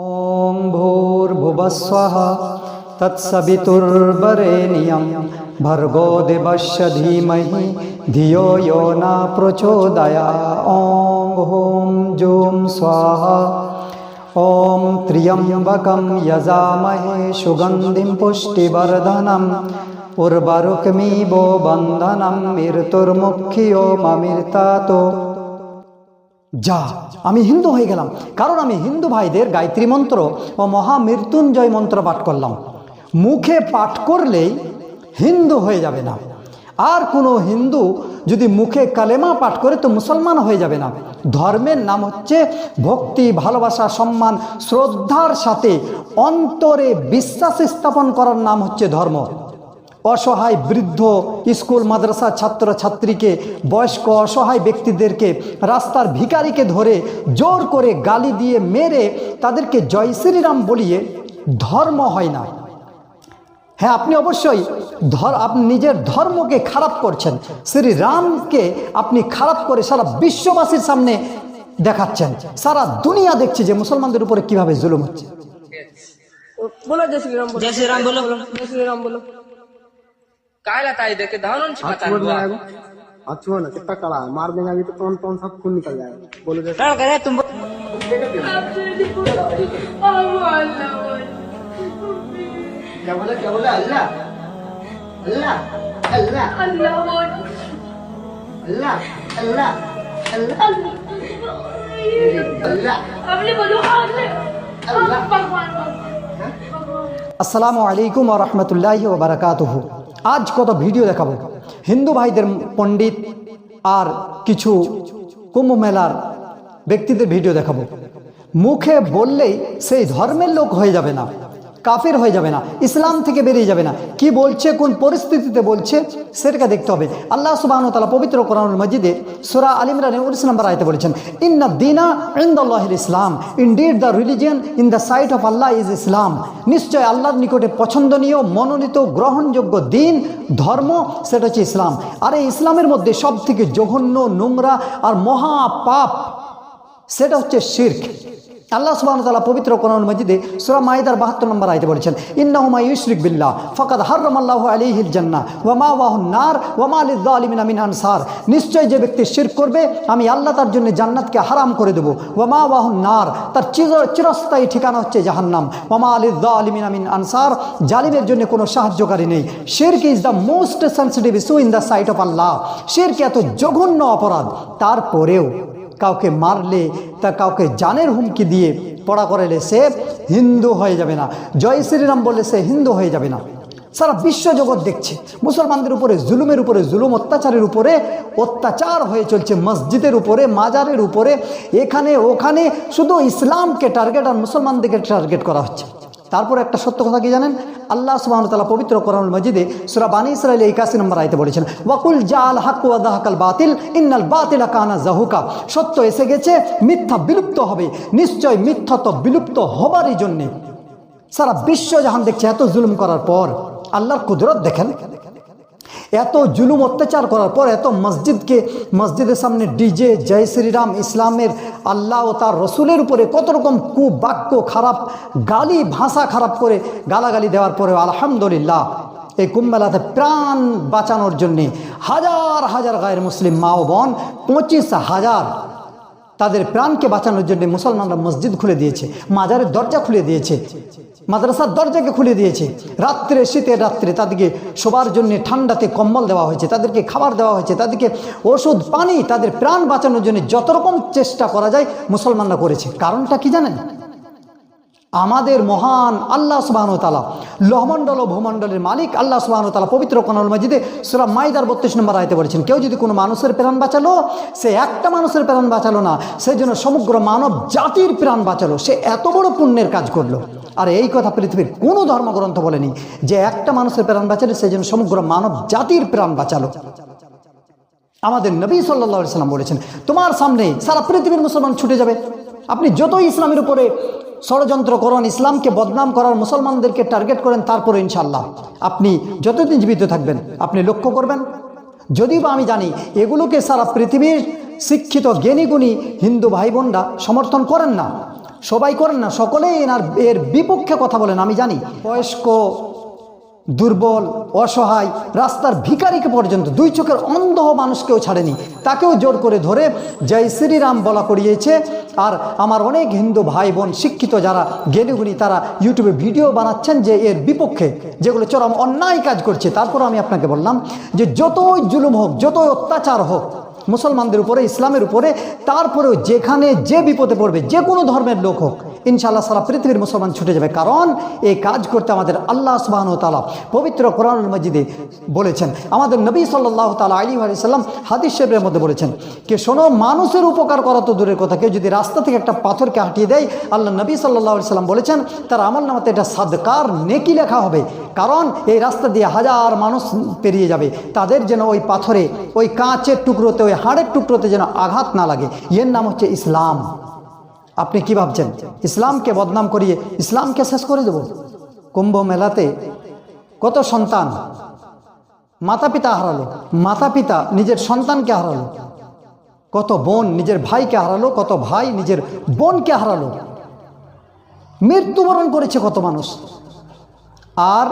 ॐ भूर्भुवस्वः तत्सवितुर्वरेण्यं भर्गो देवस्य धीमहि धियो यो न प्रचोदया ॐ ॐ जूं स्वाहा ॐ त्र्यम्बकं यजामहे सुगन्धिं पुष्टिवर्धनम् उर्वरुक्मीवो बन्धनं मृत्युर्मुख्यो ममृतातो যা, আমি হিন্দু হয়ে গেলাম। কারণ আমি হিন্দু ভাইদের গায়ত্রী মন্ত্র ও মহামৃত্যুঞ্জয় মন্ত্র পাঠ করলাম। মুখে পাঠ করলেই হিন্দু হয়ে যাবে না। আর কোনো হিন্দু যদি মুখে কালেমা পাঠ করে তো মুসলমান হয়ে যাবে না। ধর্মের নাম হচ্ছে ভক্তি, ভালোবাসা, সম্মান, শ্রদ্ধার সাথে অন্তরে বিশ্বাস স্থাপন করার নাম হচ্ছে ধর্ম। অসহায় বৃদ্ধ স্কুল মাদ্রাসা ছাত্র ছাত্রীকে বয়স্ক অসহায় ব্যক্তিদেরকে রাস্তার ভিকারিকে ধরে জোর করে গালি দিয়ে মেরে তাদেরকে জয় শ্রীরাম বলিয়ে ধর্ম হয় না। হ্যাঁ আপনি অবশ্যই ধর আপনি নিজের ধর্মকে খারাপ করছেন। শ্রীরামকে আপনি খারাপ করে সারা বিশ্ববাসীর সামনে দেখাচ্ছেন। সারা দুনিয়া দেখছে যে মুসলমানদের উপরে কীভাবে জুলুম হচ্ছে। বলো জয় শ্রীরাম বলো। জয় শ্রীরাম বলো। জয় শ্রীরাম বলো। कायला ताली देके धानों छिपा हाथ छुओ ना कितना कड़ा है मार देगा अभी तो कौन कौन सा खून निकल जाएगा बोलो डर करे तुम क्या बोला क्या बोला अल्लाह अल्लाह अल्लाह अल्लाह अल्लाह अल्लाह अल्लाह अल्लाह अपने बोलो अल्लाह अस्सलाम वालेकुम व रहमतुल्लाहि व बरकातुहू আজ কত ভিডিও দেখাবো। হিন্দু ভাইদের পণ্ডিত আর কিছু কুম্ভ মেলার ব্যক্তিদের ভিডিও দেখাবো। মুখে বললেই সেই ধর্মের লোক হয়ে যাবে না। কাফের হয়ে যাবে না, ইসলাম থেকে বেরিয়ে যাবে না। কি বলছে, কোন পরিস্থিতিতে বলছে, সেটাকে দেখতে হবে। আল্লাহ সুবাহ তালা পবিত্র কোরআন মজিদে সুরা আলিমরানের উনিশ নম্বর আয়তে বলেছেন ইন ইন্না দিনা ইন ইন্দাল্লাহিল ইসলাম। Indeed the religion in the sight of Allah is Islam নিশ্চয় আল্লাহর নিকটে পছন্দনীয়, মনোনীত, গ্রহণযোগ্য দিন, ধর্ম, সেটা হচ্ছে ইসলাম। আর এই ইসলামের মধ্যে সব থেকে জঘন্য নোংরা আর মহা পাপ, সেটা হচ্ছে শির্ক। আল্লাহ সুবাহ তালা পবিত্র কোরআন মজিদে সুরা মাইদার বাহাত্তর নম্বর আইতে বলেছেন ইন্নাহুমা ইউশরিক বিল্লাহ, ফকাদ হাররাম আল্লাহ আলিহিল জান্না ওয়ামা ওয়াহুন নার ওয়ামা আলিদ্দা আলিমিন আমিন আনসার। নিশ্চয় যে ব্যক্তি শির করবে, আমি আল্লাহ তার জন্য জান্নাতকে হারাম করে দেবো। ওয়ামা ওয়াহুন নার, তার চির, চিরস্থায়ী ঠিকানা হচ্ছে জাহান্নাম। ওয়ামা আলিদ্দা আলিমিন আমিন আনসার, জালিমের জন্য কোনো সাহায্যকারী নেই। শিরক is the most sensitive issue in the sight of Allah শিরক এত জঘন্য অপরাধ, তারপরেও কাউকে মারলে তা কাউকে জানের হুমকি দিয়ে পড়া করালে সে হিন্দু হয়ে যাবে না। জয় শ্রীরাম বললে সে হিন্দু হয়ে যাবে না। সারা বিশ্বজগৎ দেখছে, মুসলমানদের উপরে জুলুমের উপরে, জুলুম অত্যাচারের উপরে, অত্যাচার হয়ে চলছে মসজিদের উপরে, মাজারের উপরে, এখানে ওখানে শুধু ইসলামকে টার্গেট আর মুসলমানদেরকে টার্গেট করা হচ্ছে। তারপর একটা সত্য কথা কি জানেন? আল্লাহ সুবাহ তালা পবিত্র কোরআন মজিদে সুরা বানী ইসরায়েল একাশি নম্বর আয়তে বলেছেন, ওয়াকুল জাল হাক ওয়াদাহাকাল বাতিল, ইন্নাল বাতিল কানা জাহুকা। সত্য এসে গেছে, মিথ্যা বিলুপ্ত হবে। নিশ্চয় মিথ্যা তো বিলুপ্ত হবারই জন্যে। সারা বিশ্ব জাহান দেখছে এত জুলুম করার পর। আল্লাহর কুদরত দেখেন। এত জুলুম অত্যাচার করার পর এত মসজিদকে, মসজিদের সামনে ডিজে জয় শ্রীরাম ইসলামের আল্লাহ ও তার রসুলের উপরে কত রকম কুবাক্য খারাপ, গালি ভাষা খারাপ করে গালাগালি দেওয়ার পরে আলহামদুলিল্লাহ এই কুম্বেলাতে প্রাণ বাঁচানোর জন্যে হাজার হাজার গায়ের মুসলিম মা ও বোন, পঁচিশ হাজার তাদের প্রাণকে বাঁচানোর জন্য মুসলমানরা মসজিদ খুলে দিয়েছে, মাজারের দরজা খুলে দিয়েছে। মাদ্রাসার দরজাকে খুলে দিয়েছে। রাত্রে, শীতের রাত্রে তাদেরকে শোবার জন্য ঠান্ডাতে কম্বল দেওয়া হয়েছে, তাদেরকে খাবার দেওয়া হয়েছে, তাদেরকে ওষুধ, পানি, তাদের প্রাণ বাঁচানোর জন্য যত রকম চেষ্টা করা যায় মুসলমানরা করেছে। কারণটা কি জানেন? আমাদের মহান আল্লাহ সুবাহন তালা লহমণ্ডল ও ভূমণ্ডলের মালিক আল্লাহ সুবাহন তালা পবিত্র কনল মজিদে সুরা মাইদার বত্রিশ নম্বর আয়তে বলেছেন, কেউ যদি কোনো মানুষের প্রাণ বাঁচালো, সে একটা মানুষের প্রাণ বাঁচালো না সেই জন্য সমগ্র মানব জাতির প্রাণ বাঁচালো, সে এত বড় পুণ্যের কাজ করল। আর এই কথা পৃথিবীর কোনো ধর্মগ্রন্থ বলেনি যে একটা মানুষের প্রাণ বাঁচালে সেই জন্য সমগ্র মানব জাতির প্রাণ বাঁচালো। আমাদের নবী সাল্লা সাল্লাম বলেছেন, তোমার সামনে সারা পৃথিবীর মুসলমান ছুটে যাবে। আপনি যতই ইসলামের উপরে ষড়যন্ত্র করেন, ইসলামকে বদনাম করার মুসলমানদেরকে টার্গেট করেন, তারপরে ইনশাল্লাহ আপনি যতদিন জীবিত থাকবেন, আপনি লক্ষ্য করবেন। যদিও বা আমি জানি, এগুলোকে সারা পৃথিবীর শিক্ষিত জ্ঞানীগুণী হিন্দু ভাই বোনরা সমর্থন করেন না। সবাই করেন না, সকলেই এনার, এর বিপক্ষে কথা বলেন, আমি জানি। বয়স্ক দুর্বল, অসহায়, রাস্তার ভিখারিকে পর্যন্ত দুই চোখের অন্ধ মানুষকেও ছাড়েনি। তাকেও জোর করে ধরে জয় শ্রীরাম বলা করিয়েছে। আর আমার অনেক হিন্দু ভাই বোন শিক্ষিত যারা জ্ঞানীগুণী তারা ইউটিউবে ভিডিও বানাচ্ছেন যে এর বিপক্ষে যেগুলো চরম অন্যায় কাজ করছে। তারপর আমি আপনাকে বললাম যে যতই জুলুম হোক, যতই অত্যাচার হোক মুসলমানদের উপরে, ইসলামের উপরে, তারপরেও যেখানে যে বিপদে পড়বে, যে কোনো ধর্মের লোক হোক, ইনশাআল্লাহ সারা পৃথিবীর মুসলমান ছুটে যাবে। কারণ এই কাজ করতে আমাদের আল্লাহ সুবাহন তালা পবিত্র কোরআনুল মজিদে বলেছেন। আমাদের নবী সাল্লাহ তালা আলী আলিয়াল্লাম হাদিস শেফের মধ্যে বলেছেন কে শোনো, মানুষের উপকার করা তো দূরের কথা। কেউ যদি রাস্তা থেকে একটা পাথরকে হাঁটিয়ে দেয়, আল্লাহ নবী সাল্লাহ সাল্লাম বলেছেন, তার আমল নামাতে এটা সাদকার, নেকি লেখা হবে। কারণ এই রাস্তা দিয়ে হাজার মানুষ পেরিয়ে যাবে। তাদের যেন ওই পাথরে, ওই কাঁচের টুকরোতে, ওই হাড়ের টুকরোতে যেন আঘাত না লাগে। এর নাম হচ্ছে ইসলাম। আপনি কি ভাবছেন? ইসলামকে বদনাম করিয়ে ইসলামকে শেষ করে দেব? কুম্ভ মেলাতে কত সন্তান? মাতা পিতা হারালো। মাতা পিতা নিজের সন্তানকে হারালো। কত বোন নিজের ভাইকে হারালো। কত ভাই নিজের বোনকে হারালো। মৃত্যুবরণ করেছে কত মানুষ। আর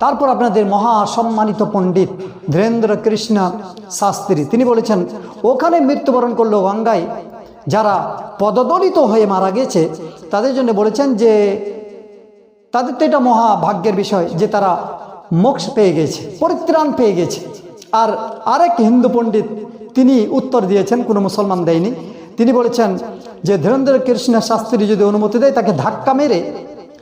তারপর আপনাদের মহা সম্মানিত পণ্ডিত ধীরেন্দ্র কৃষ্ণ শাস্ত্রী। তিনি বলেছেন, ওখানে মৃত্যুবরণ করল গঙ্গায়। যারা পদদলিত হয়ে মারা গেছে, তাদের জন্য বলেছেন যে, তাদের তো এটা মহা ভাগ্যের বিষয় যে তারা মোক্ষ পেয়ে গেছে, পরিত্রাণ পেয়ে গেছে। আর আরেক হিন্দু পণ্ডিত তিনি উত্তর দিয়েছেন, কোনো মুসলমান দেয়নি। তিনি বলেছেন যে, ধীরেন্দ্র কৃষ্ণ শাস্ত্রী যদি অনুমতি দেয়, তাকে ধাক্কা মেরে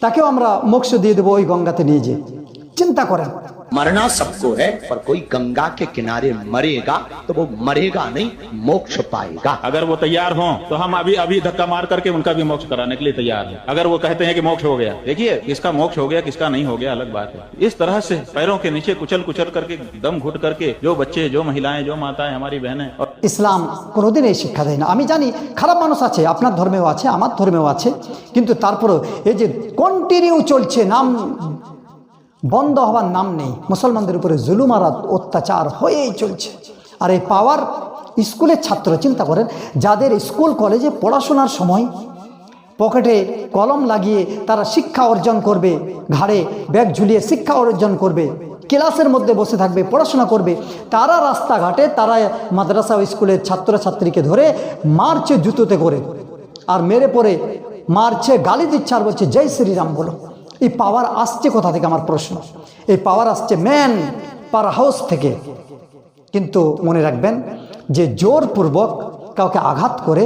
তাকেও আমরা মোক্ষ দিয়ে দেবো ওই গঙ্গাতে নিয়ে যেয়ে। চিন্তা করেন मरना सबको है पर कोई गंगा के किनारे मरेगा तो वो मरेगा नहीं मोक्ष पाएगा अगर वो तैयार हों तो हम अभी अभी धक्का मार करके उनका भी मोक्ष कराने के लिए तैयार हैं अगर वो कहते हैं कि मोक्ष हो गया देखिए किसका मोक्ष हो गया किसका नहीं हो गया अलग बात है इस तरह से पैरों के नीचे कुचल कुचल करके दम घुट करके जो बच्चे जो महिलाएं जो माताएं हमारी बहनें और ইসলাম কোনোদিন এই শিক্ষা দেয় না আমি জানি খারাপ মানুষ আছে আপনার ধর্মেও আছে আমার ধর্মেও আছে কিন্তু তারপরেও এই যে কন্টিনিউ চলছে নাম বন্ধ হওয়ার নাম নেই। মুসলমানদের উপরে জুলুম আর অত্যাচার হয়েই চলছে। আর এই পাওয়ার স্কুলের ছাত্র চিন্তা করেন, যাদের স্কুল, কলেজে পড়াশোনার সময় পকেটে কলম লাগিয়ে তারা শিক্ষা অর্জন করবে, ঘাড়ে ব্যাগ ঝুলিয়ে শিক্ষা অর্জন করবে, ক্লাসের মধ্যে বসে থাকবে, পড়াশোনা করবে, তারা রাস্তাঘাটে, তারা মাদ্রাসা স্কুলের ছাত্রছাত্রীকে ধরে মারছে জুতোতে করে। আর মেরে পরে মারছে, গালি দিচ্ছে আর বলছে, জয় শ্রীরাম বলো। এই পাওয়ার আসছে কোথা থেকে আমার প্রশ্ন? এই পাওয়ার আসছে ম্যান পার হাউস থেকে। কিন্তু মনে রাখবেন যে জোরপূর্বক কাউকে আঘাত করে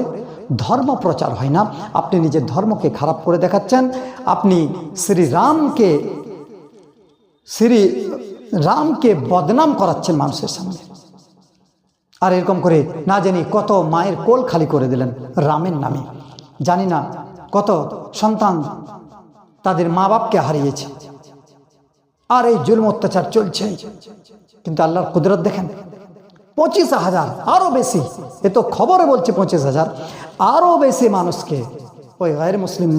ধর্ম প্রচার হয় না। আপনি নিজের ধর্মকে খারাপ করে দেখাচ্ছেন। আপনি শ্রীরামকে শ্রী রামকে বদনাম করাচ্ছেন মানুষের সামনে। আর এরকম করে না জানি কত মায়ের কোল খালি করে দিলেন রামের নামে। জানি না কত সন্তান তাদের মা বাপকে হারিয়েছে। আর এই জুলম অত্যাচার চলছে। কিন্তু আল্লাহর কুদরত দেখেন, পঁচিশ হাজার আরও বেশি, এ তো খবরে বলছে পঁচিশ হাজার আরও বেশি মানুষকে, ওই গায়ের মুসলিম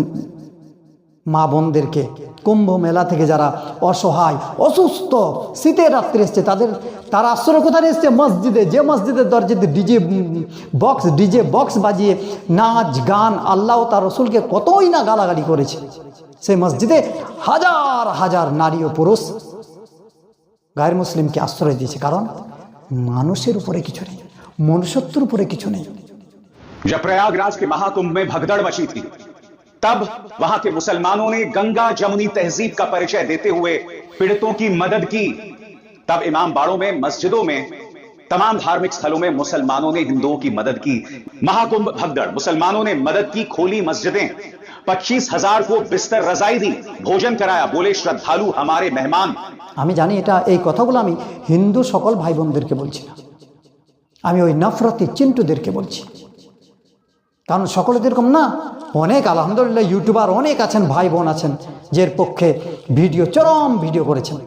মা বোনদেরকে কুম্ভ মেলা থেকে যারা অসহায়, অসুস্থ, শীতের রাত্রে এসছে, তাদের, তারা আশ্রয় কোথায় এসছে? মসজিদে, যে মসজিদের দরজাতে ডিজে, বক্স ডিজে বক্স বাজিয়ে নাচ, গান, আল্লাহ তার রসুলকে কতই না গালাগালি করেছে। সেই মসজিদে হাজার হাজার নারী ও পুরুষ গায়ের মুসলিমকে আশ্রয় দিয়েছে কারণ মানুষের উপরে কিছু নেই মনুষ্যত্বের উপরে কিছু নেই जब प्रयागराज के महाकुंभ में भगदड़ मची थी तब वहां के मुसलमानों ने गंगा जमुनी तहजीब का परिचय देते हुए पीड़ितों की मदद की तब इमाम बाड़ों में मस्जिदों में तमाम धार्मिक स्थलों में मुसलमानों ने हिंदुओं की मदद की महाकुंभ भगदड़ मुसलमानों ने मदद की खोली मस्जिदें पच्चीस हजार को बिस्तर रजाई दी भोजन कराया बोले श्रद्धालु हमारे मेहमान আমি জানি এটা এই কথাগুলো আমি হিন্দু সকল ভাই বোনদেরকে বলছি না আমি ওই নফরতি চিন্টুদেরকে বলছি কারণ সকলে তো এরকম না, অনেক, আলহামদুলিল্লাহ, ইউটিউবার অনেক আছেন ভাই বোন আছেন, যের পক্ষে ভিডিও, চরম ভিডিও করেছেন।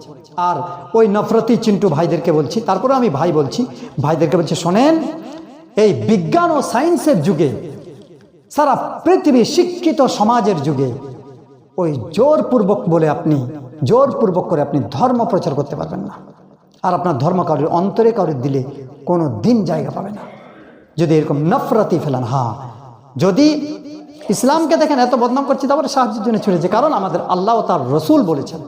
আর ওই নফরতি চিন্টু ভাইদেরকে বলছি, তারপরে আমি ভাই বলছি, ভাইদেরকে বলছি, শোনেন, এই বিজ্ঞান ও সায়েন্সের যুগে, সারা পৃথিবী শিক্ষিত সমাজের যুগে, ওই জোরপূর্বক বলে আপনি, জোরপূর্বক করে আপনি ধর্ম প্রচার করতে পারবেন না। আর আপনার ধর্ম কারোর অন্তরে, কারোর দিলে কোনো দিন জায়গা পাবে না। যদি এরকম নফরতি ফেলান হ্যাঁ যদি ইসলামকে দেখেন এত বদনাম করছি, তারপরে সাহায্যের জন্য ছেড়েছে কারণ আমাদের আল্লাহ ও তার রসুল বলেছেন।